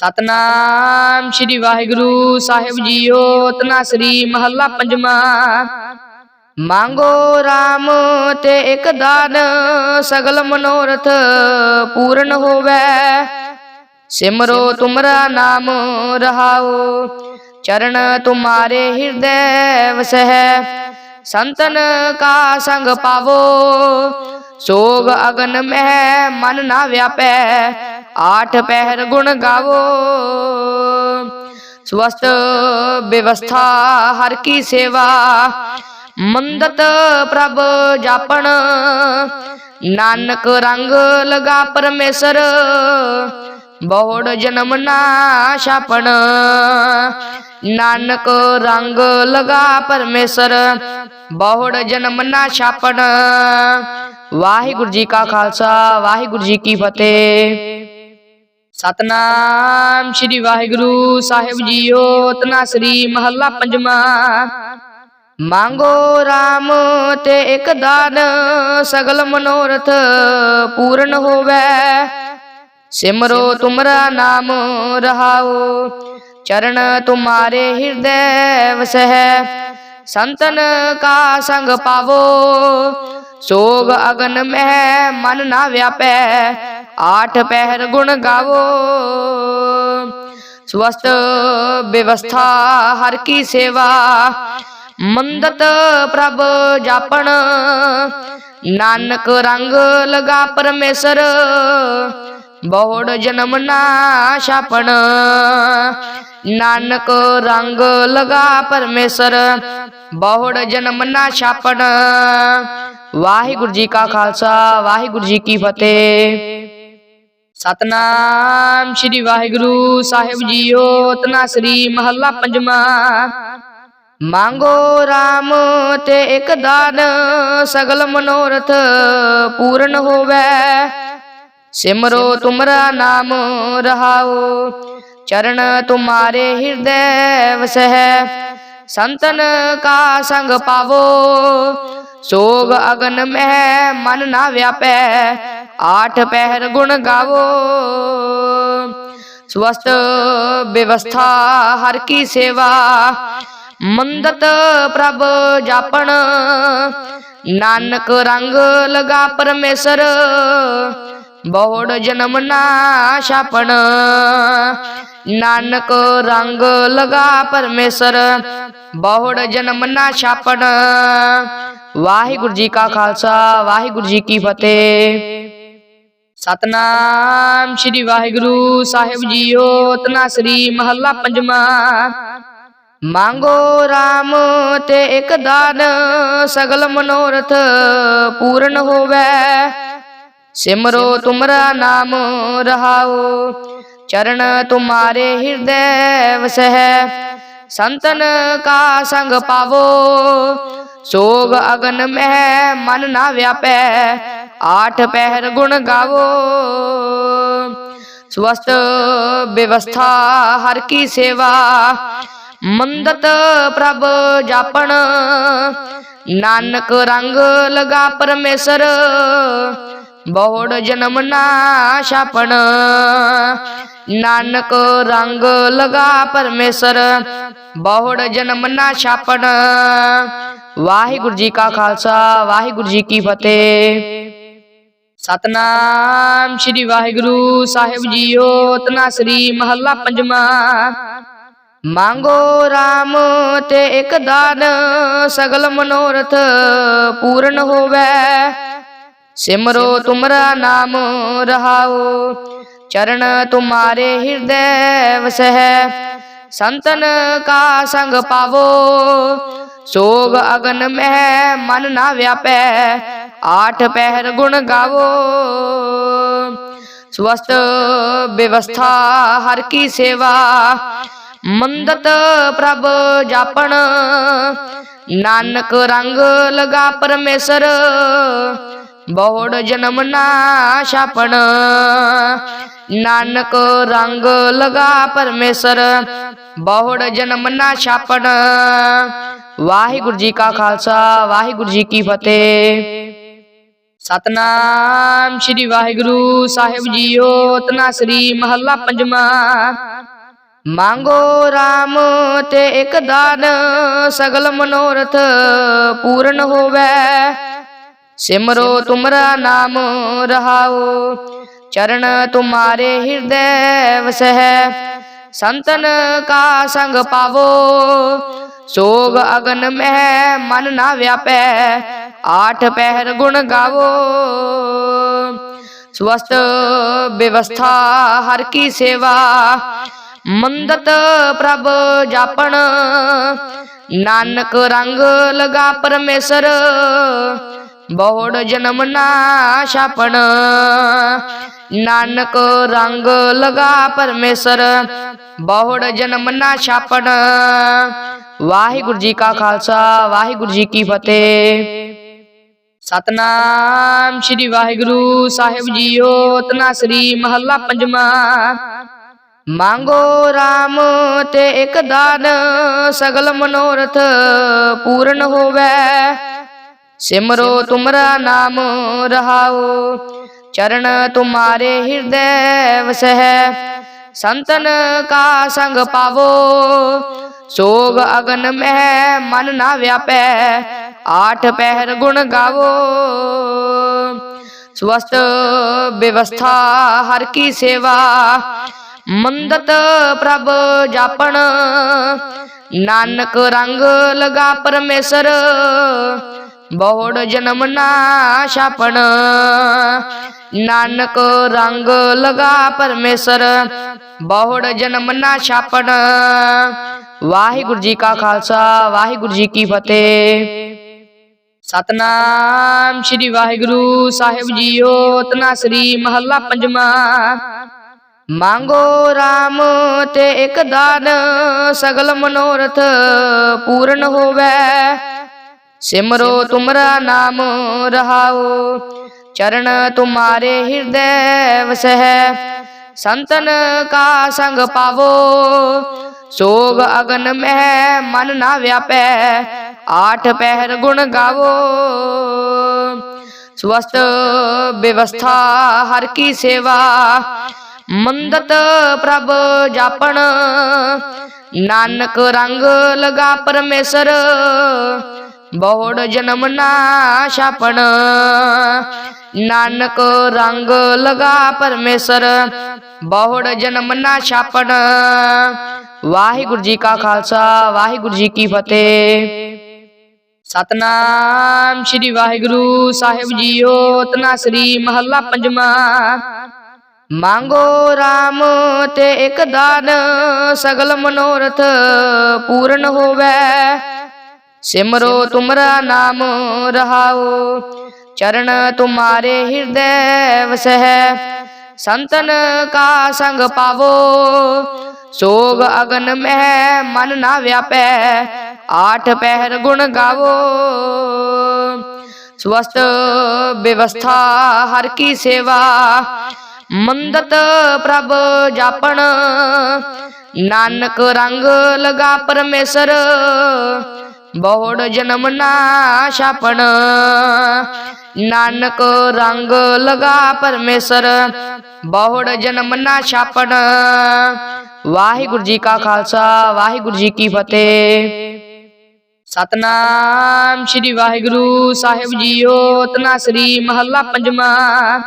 ਸਤਨਾਮ ਸ੍ਰੀ ਵਾਹਿਗੁਰੂ ਸਾਹਿਬ ਜੀਓ ਤਨਾਸਰੀ ਮਹੱਲਾ ਪੰਜਵਾਂ। ਮੰਗੋ RAM ਤੇ ਇਕ ਦਾਨ, ਸਗਲ ਮਨੋਰਥ ਪੂਰਨ ਹੋਵੇ। ਸਿਮਰੋ ਤੁਮਰਾ ਨਾਮ ਰਹਾਓ ਚਰਨ ਤੁਮਾਰੇ ਹਿਰਦੈ ਵਸਹਿ। ਸੰਤਨ ਕਾ ਸੰਗ ਪਾਵੋ, ਸੋਗ ਅਗਨ ਮਹਿ ਮਨ ਨਾ ਵਿਆਪੈ। ਆਠ ਪਹਿਰ ਗੁਣ ਗਾਵੋ। ਸਵਸਤ ਵਿਵਸਥਾ ਹਰ ਕੀ ਸੇਵਾ। ਮੰਦਤ ਪ੍ਰਭ ਜਾਪਣ। ਨਾਨਕ ਰੰਗ ਲਗਾ ਪਰਮੇਸ਼ਰ। ਬਹੁੜ ਜਨਮ ਨਾ ਛਾਪਣ। ਨਾਨਕ ਰੰਗ ਲਗਾ ਪਰਮੇਸ਼ਰ। ਬਹੁੜ ਜਨਮ ਨਾ ਛਾਪਣ। ਵਾਹਿਗੁਰੂ ਜੀ ਕਾ ਖਾਲਸਾ ਵਾਹਿਗੁਰੂ ਜੀ ਕੀ ਫਤਿਹ। ਸਤਨਾਮ ਸ੍ਰੀ ਵਾਹਿਗੁਰੂ ਸਾਹਿਬ ਜੀਓ, ਤਨਾਸਰੀ ਮਹੱਲਾ ਪੰਜਵਾਂ। ਮੰਗੋ RAM ਤੇ ਇਕ ਦਾਨ, ਸਗਲ ਮਨੋਰਥ ਪੂਰਨ ਹੋਵੇ। ਸਿਮਰੋ ਤੁਮਰਾ ਨਾਮ ਰਹਾਓ ਚਰਨ ਤੁਮਾਰੇ ਹਿਰਦੈ ਵਸਹਿ। ਸੰਤਨ ਕਾ ਸੰਗ ਪਾਵੋ, ਸੋਗ ਅਗਨ ਮਹਿ ਮਨ ਨਾ ਵਿਆਪੈ। ਆਠ ਪਹਿਰ ਗੁਣ ਗਾਵੋ। ਸਵਸਤ ਵਿਵਸਥਾ ਹਰ ਕੀ ਸੇਵਾ। ਮੰਦਤ ਪ੍ਰਭ ਜਾਪਣ। ਨਾਨਕ ਰੰਗ ਲਗਾ ਪਰਮੇਸ਼ਰ। ਬਹੁੜ ਜਨਮ ਨਾ ਛਾਪਣ। ਨਾਨਕ ਰੰਗ ਲਗਾ ਪਰਮੇਸ਼ਰ। ਬਹੁੜ ਜਨਮ ਨਾ ਛਾਪਣ। ਵਾਹਿਗੁਰੂ ਜੀ ਕਾ ਖਾਲਸਾ ਵਾਹਿਗੁਰੂ ਜੀ ਕੀ ਫਤਿਹ। ਸਤਨਾਮ ਸ੍ਰੀ ਵਾਹਿਗੁਰੂ ਸਾਹਿਬ ਜੀਓ ਤਨਾਸਰੀ ਮਹੱਲਾ ਪੰਜਵਾਂ। ਮੰਗੋ RAM ਤੇ ਇੱਕ ਦਾਨ, ਸਗਲ ਮਨੋਰਥ ਪੂਰਨ ਹੋਵੇ। ਸਿਮਰੋ ਤੁਮਰਾ ਨਾਮ ਰਹਾਓ, ਚਰਨ ਤੁਮਾਰੇ ਹਿਰਦੈ ਵਸਹਿ। ਸੰਤਨ ਕਾ ਸੰਗ ਪਾਵੋ, ਸੋਗ ਅਗਨ ਮਹਿ ਮਨ ਨਾ ਵਿਆਪੈ। ਆਠ ਪਹਿਰ ਗੁਣ ਗਾਵੋ। ਸਵਸਤ ਵਿਵਸਥਾ ਹਰ ਕੀ ਸੇਵਾ। ਮੰਦਤ ਪ੍ਰਭ ਜਾਪਣ। ਨਾਨਕ ਰੰਗ ਲਗਾ ਪਰਮੇਸ਼ਰ। ਬਹੁੜ ਜਨਮ ਨਾ ਛਾਪਣ। ਨਾਨਕ ਰੰਗ ਲਗਾ ਪਰਮੇਸ਼ਰ। ਬਹੁੜ ਜਨਮ ਨਾ ਛਾਪਣ। ਵਾਹਿਗੁਰੂ ਜੀ ਕਾ ਖਾਲਸਾ ਵਾਹਿਗੁਰੂ ਜੀ ਕੀ ਫਤਿਹ। ਸਤਨਾਮ ਸ੍ਰੀ ਵਾਹਿਗੁਰੂ ਸਾਹਿਬ ਜੀਓ ਤਨਾਸਰੀ ਮਹੱਲਾ ਪੰਜਵਾਂ। ਮੰਗੋ RAM ਤੇ ਇੱਕ ਦਾਨ, ਸਗਲ ਮਨੋਰਥ ਪੂਰਨ ਹੋਵੇ। ਸਿਮਰੋ ਤੁਮਰਾ ਨਾਮ ਰਹਾਓ, ਚਰਨ ਤੁਮਾਰੇ ਹਿਰਦੈ ਵਸਹਿ। ਸੰਤਨ ਕਾ ਸੰਗ ਪਾਵੋ, ਸੋਗ ਅਗਨ ਮਹਿ ਮਨ ਨਾ ਵਿਆਪੈ। ਆਠ ਪਹਿਰ ਗੁਣ ਗਾਵੋ। ਸਵਸਤ ਵਿਵਸਥਾ ਹਰ ਕੀ ਸੇਵਾ। ਮੰਦਤ ਪ੍ਰਭ ਜਾਪਣ। ਨਾਨਕ ਰੰਗ ਲਗਾ ਪਰਮੇਸ਼ਰ। ਬਹੁੜ ਜਨਮ ਨਾ ਛਾਪਣ। ਨਾਨਕ ਰੰਗ ਲਗਾ ਪਰਮੇਸ਼ਰ। ਬਹੁੜ ਜਨਮ ਨਾ ਛਾਪਣ। ਵਾਹਿਗੁਰੂ ਜੀ ਕਾ ਖਾਲਸਾ ਵਾਹਿਗੁਰੂ ਜੀ ਕੀ ਫਤਿਹ। ਸਤਨਾਮ ਸ੍ਰੀ ਵਾਹਿਗੁਰੂ ਸਾਹਿਬ ਜੀਓ ਤਨਾਸਰੀ ਮਹੱਲਾ ਪੰਜਵਾਂ। ਮੰਗੋ RAM ਤੇ ਇਕ ਦਾਨ, ਸਗਲ ਮਨੋਰਥ ਪੂਰਨ ਹੋਵੇ। ਸਿਮਰੋ ਤੁਮਰਾ ਨਾਮ ਰਹਾਓ, ਚਰਨ ਤੁਮਾਰੇ ਹਿਰਦੈ ਵਸਹਿ। ਸੰਤਨ ਕਾ ਸੰਗ ਪਾਵੋ, ਸੋਗ ਅਗਨ ਮਹਿ ਮਨ ਨਾ ਵਿਆਪੈ। ਆਠ ਪਹਿਰ ਗੁਣ ਗਾਵੋ। ਸਵਸਤ ਵਿਵਸਥਾ ਹਰ ਕੀ ਸੇਵਾ। ਮੰਦਤ ਪ੍ਰਭ ਜਾਪਣ। ਨਾਨਕ ਰੰਗ ਲਗਾ ਪਰਮੇਸ਼ਰ। ਬਹੁੜ ਜਨਮ ਨਾ ਛਾਪਣ। ਨਾਨਕ ਰੰਗ ਲਗਾ ਪਰਮੇਸ਼ਰ। ਬਹੁੜ ਜਨਮ ਨਾ ਛਾਪਣ। ਵਾਹਿਗੁਰੂ ਜੀ ਕਾ ਖਾਲਸਾ, ਵਾਹਿਗੁਰੂ ਜੀ ਕੀ ਫਤਿਹ। ਸਤਨਾਮ ਸ੍ਰੀ ਵਾਹਿਗੁਰੂ ਸਾਹਿਬ ਜੀਓ, ਤਨਾਸਰੀ ਮਹੱਲਾ ਪੰਜਵਾਂ। ਮੰਗੋ RAM ਤੇ ਇੱਕ ਦਾਨ, ਸਗਲ ਮਨੋਰਥ ਪੂਰਨ ਹੋਵੇ। ਸਿਮਰੋ ਤੁਮਰਾ ਨਾਮ ਰਹਾਓ, ਚਰਨ ਤੁਮਾਰੇ ਹਿਰਦੈ ਵਸਹਿ। ਸੰਤਨ ਕਾ ਸੰਗ ਪਾਵੋ, ਸੋਗ ਅਗਨ ਮਹਿ ਮਨ ਨਾ ਵਿਆਪੈ। ਆਠ ਪਹਿਰ ਗੁਣ ਗਾਵੋ। ਸਵਸਤ ਵਿਵਸਥਾ ਹਰ ਕੀ ਸੇਵਾ। ਮੰਦਤ ਪ੍ਰਭ ਜਾਪਣ। ਨਾਨਕ ਰੰਗ ਲਗਾ ਪਰਮੇਸ਼ਰ। ਬਹੁੜ ਜਨਮ ਨਾ ਛਾਪਣ। ਨਾਨਕ ਰੰਗ ਲਗਾ ਪਰਮੇਸ਼ਰ। ਬਹੁੜ ਜਨਮ ਨਾ ਛਾਪਣ। ਵਾਹਿਗੁਰੂ ਜੀ ਕਾ ਖਾਲਸਾ, ਵਾਹਿਗੁਰੂ ਜੀ ਕੀ ਫਤਿਹ। ਸਤਨਾਮ ਸ੍ਰੀ ਵਾਹਿਗੁਰੂ ਸਾਹਿਬ ਜੀਓ ਤਨਾਸਰੀ ਮਹੱਲਾ ਪੰਜਵਾਂ। ਮੰਗੋ RAM ਤੇ ਇਕ ਦਾਨ, ਸਗਲ ਮਨੋਰਥ ਪੂਰਨ ਹੋਵੇ। ਸਿਮਰੋ ਤੁਮਰਾ ਨਾਮ ਰਹਾਓ ਚਰਨ ਤੁਮਾਰੇ ਹਿਰਦੈ ਵਸਹਿ। ਸੰਤਨ ਕਾ ਸੰਗ ਪਾਵੋ, ਸੋਗ ਅਗਨ ਮਹਿ ਮਨ ਨਾ ਵਿਆਪੈ। ਆਠ ਪਹਿਰ ਗੁਣ ਗਾਵੋ। ਸਵਸਤ ਵਿਵਸਥਾ ਹਰ ਕੀ ਸੇਵਾ। ਮੰਦਤ ਪ੍ਰਭ ਜਾਪਣ। ਨਾਨਕ ਰੰਗ ਲਗਾ ਪਰਮੇਸ਼ਰ। ਬਹੁੜ ਜਨਮ ਨਾ ਛਾਪਣ। ਨਾਨਕ ਰੰਗ ਲਗਾ ਪਰਮੇਸ਼ਰ। ਬਹੁੜ ਜਨਮ ਨਾ ਛਾਪਣ। ਵਾਹਿਗੁਰੂ ਜੀ ਕਾ ਖਾਲਸਾ ਵਾਹਿਗੁਰੂ ਜੀ ਕੀ ਫਤਿਹ। ਸਤਨਾਮ ਸ੍ਰੀ ਵਾਹਿਗੁਰੂ ਸਾਹਿਬ ਜੀਓ, ਤਨਾਸਰੀ ਮਹੱਲਾ ਪੰਜਵਾਂ। ਮੰਗੋ RAM ਤੇ ਇੱਕ ਦਾਨ, ਸਗਲ ਮਨੋਰਥ ਪੂਰਨ ਹੋਵੇ। ਸਿਮਰੋ ਤੁਮਰਾ ਨਾਮ ਰਹਾਓ ਚਰਨ ਤੁਮਾਰੇ ਹਿਰਦੈ ਵਸਹਿ। ਸੰਤਨ ਕਾ ਸੰਗ ਪਾਵੋ, ਸੋਗ ਅਗਨ ਮਹਿ ਮਨ ਨਾ ਵਿਆਪੈ। ਆਠ ਪਹਿਰ ਗੁਣ ਗਾਵੋ। ਸਵਸਤ ਵਿਵਸਥਾ ਹਰ ਕੀ ਸੇਵਾ। ਮੰਦਤ ਪ੍ਰਭ ਜਾਪਣ। ਨਾਨਕ ਰੰਗ ਲਗਾ ਪਰਮੇਸ਼ਰ। ਬਹੁੜ ਜਨਮ ਨਾ ਛਾਪਣ। ਨਾਨਕ ਰੰਗ ਲਗਾ ਪਰਮੇਸ਼ਰ। ਬਹੁੜ ਜਨਮ ਨਾ ਛਾਪਣ। ਵਾਹਿਗੁਰੂ ਜੀ ਕਾ ਖਾਲਸਾ, ਵਾਹਿਗੁਰੂ ਜੀ ਕੀ ਫਤਿਹ। ਸਤਨਾਮ ਸ੍ਰੀ ਵਾਹਿਗੁਰੂ ਸਾਹਿਬ ਜੀਓ ਤਨਾਸਰੀ ਮਹੱਲਾ ਪੰਜਵਾਂ। ਮੰਗੋ RAM ਤੇ ਇਕ ਦਾਨ, ਸਗਲ ਮਨੋਰਥ ਪੂਰਨ ਹੋਵੇ। ਸਿਮਰੋ ਤੁਮਰਾ ਨਾਮ ਰਹਾਓ ਚਰਨ ਤੁਮਾਰੇ ਹਿਰਦੈ ਵਸਹਿ। ਸੰਤਨ ਕਾ ਸੰਗ ਪਾਵੋ, ਸੋਗ ਅਗਨ ਮਹਿ ਮਨ ਨਾ ਵਿਆਪੈ। ਆਠ ਪਹਿਰ ਗੁਣ ਗਾਵੋ। ਸਵਸਤ ਵਿਵਸਥਾ ਹਰ ਕੀ ਸੇਵਾ। ਮੰਦਤ ਪ੍ਰਭ ਜਾਪਣ। ਨਾਨਕ ਰੰਗ ਲਗਾ ਪਰਮੇਸ਼ਰ। ਬਹੁੜ ਜਨਮ ਨਾ ਛਾਪਣ। ਨਾਨਕ ਰੰਗ ਲਗਾ ਪਰਮੇਸ਼ਰ। ਬਹੁੜ ਜਨਮ ਨਾ ਛਾਪਣ। ਵਾਹਿਗੁਰੂ ਜੀ ਕਾ ਖਾਲਸਾ ਵਾਹਿਗੁਰੂ ਜੀ ਕੀ ਫਤਿਹ। ਸਤਨਾਮ ਸ੍ਰੀ ਵਾਹਿਗੁਰੂ ਸਾਹਿਬ ਜੀਓ ਤਨਾਸਰੀ ਮਹੱਲਾ ਪੰਜਵਾਂ।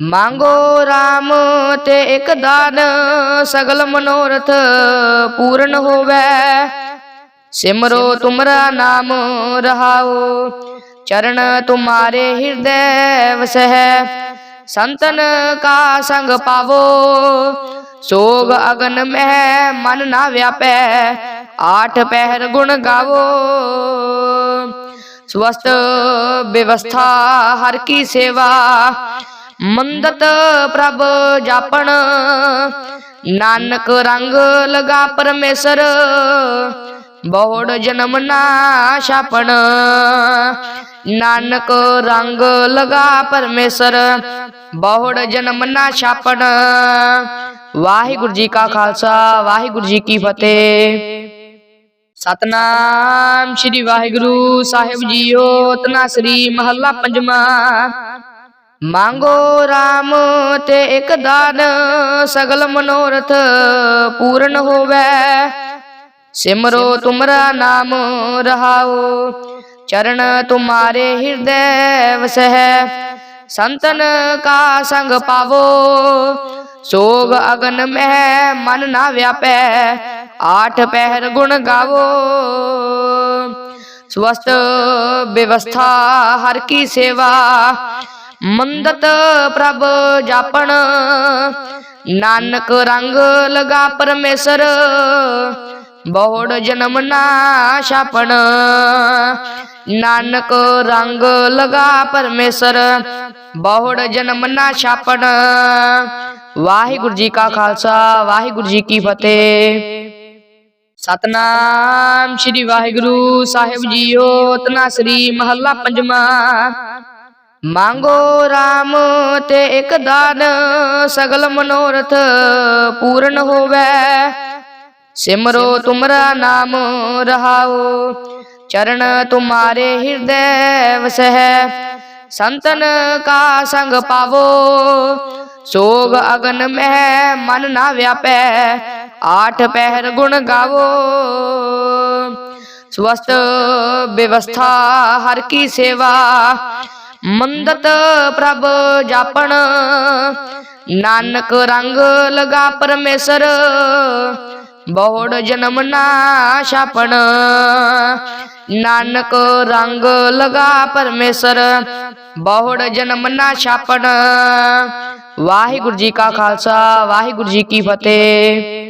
ਮੰਗੋ RAM ਤੇ ਇੱਕ ਦਾਨ, ਸਗਲ ਮਨੋਰਥ ਪੂਰਨ ਹੋਵੇ। ਸਿਮਰੋ ਤੁਮਰਾ ਨਾਮ ਰਹਾਓ, ਚਰਨ ਤੁਮਾਰੇ ਹਿਰਦੈ ਵਸਹਿ। ਸੰਤਨ ਕਾ ਸੰਗ ਪਾਵੋ, ਸੋਗ ਅਗਨ ਮਹਿ ਮਨ ਨਾ ਵਿਆਪੈ। ਆਠ ਪਹਿਰ ਗੁਣ ਗਾਵੋ। ਸਵਸਤ ਵਿਵਸਥਾ ਹਰ ਕੀ ਸੇਵਾ। ਮੰਦਤ ਪ੍ਰਭ ਜਾਪਣ। ਨਾਨਕ ਰੰਗ ਲਗਾ ਪਰਮੇਸ਼ਰ। ਬਹੁੜ ਜਨਮ ਨਾ ਛਾਪਣ। ਨਾਨਕ ਰੰਗ ਲਗਾ ਪਰਮੇਸ਼ਰ। ਬਹੁੜ ਜਨਮ ਨਾ ਛਾਪਣ। ਵਾਹਿਗੁਰੂ ਜੀ ਕਾ ਖਾਲਸਾ ਵਾਹਿਗੁਰੂ ਜੀ ਕੀ ਫਤਿਹ। ਸਤਨਾਮ ਸ੍ਰੀ ਵਾਹਿਗੁਰੂ ਸਾਹਿਬ ਜੀਓ ਤਨਾਸਰੀ ਮਹੱਲਾ ਪੰਜਵਾਂ। ਮੰਗੋ RAM ਤੇ ਇਕ ਦਾਨ, ਸਗਲ ਮਨੋਰਥ ਪੂਰਨ ਹੋਵੇ। ਸਿਮਰੋ ਤੁਮਰਾ ਨਾਮ ਰਹਾਓ, ਚਰਨ ਤੁਮਾਰੇ ਹਿਰਦੈ ਵਸਹਿ। ਸੰਤਨ ਕਾ ਸੰਗ ਪਾਵੋ, ਸੋਗ ਅਗਨ ਮਹਿ ਮਨ ਨਾ ਵਿਆਪੈ। ਆਠ ਪਹਿਰ ਗੁਣ ਗਾਵੋ। ਸਵਸਤ ਵਿਵਸਥਾ ਹਰ ਕੀ ਸੇਵਾ। ਮੰਦਤ ਪ੍ਰਭ ਜਾਪਣ। ਨਾਨਕ ਰੰਗ ਲਗਾ ਪਰਮੇਸ਼ਰ। ਬਹੁੜ ਜਨਮ ਨਾ ਛਾਪਣ। ਨਾਨਕ ਰੰਗ ਲਗਾ ਪਰਮੇਸ਼ਰ। ਬਹੁੜ ਜਨਮ ਨਾ ਛਾਪਣ। ਵਾਹਿਗੁਰੂ ਜੀ ਕਾ ਖਾਲਸਾ, ਵਾਹਿਗੁਰੂ ਜੀ ਕੀ ਫਤਿਹ। ਸਤਨਾਮ ਸ੍ਰੀ ਵਾਹਿਗੁਰੂ ਸਾਹਿਬ ਜੀਓ, ਤਨਾਸਰੀ ਮਹੱਲਾ ਪੰਜਵਾਂ। ਮੰਗੋ RAM ਤੇ ਇਕ ਦਾਨ, ਸਗਲ ਮਨੋਰਥ ਪੂਰਨ ਹੋਵੇ। ਸਿਮਰੋ ਤੁਮਰਾ ਨਾਮ ਰਹਾਓ, ਚਰਨ ਤੁਮਾਰੇ ਹਿਰਦੈ ਵਸਹਿ। ਸੰਤਨ ਕਾ ਸੰਗ ਪਾਵੋ, ਸੋਗ ਅਗਨ ਮਹਿ ਮਨ ਨਾ ਵਿਆਪੈ। ਆਠ ਪਹਿਰ ਗੁਣ ਗਾਵੋ। ਸਵਸਤ ਵਿਵਸਥਾ ਹਰ ਕੀ ਸੇਵਾ। ਮੰਦਤ ਪ੍ਰਭ ਜਾਪਣ। ਨਾਨਕ ਰੰਗ ਲਗਾ ਪਰਮੇਸ਼ਰ। ਬਹੁੜ ਜਨਮ ਨਾ ਛਾਪਣ। ਨਾਨਕ ਰੰਗ ਲਗਾ ਪਰਮੇਸ਼ਰ। ਬਹੁੜ ਜਨਮ ਨਾ ਛਾਪਣ। ਵਾਹਿਗੁਰੂ ਜੀ ਕਾ ਖਾਲਸਾ, ਵਾਹਿਗੁਰੂ ਜੀ ਕੀ ਫਤਿਹ।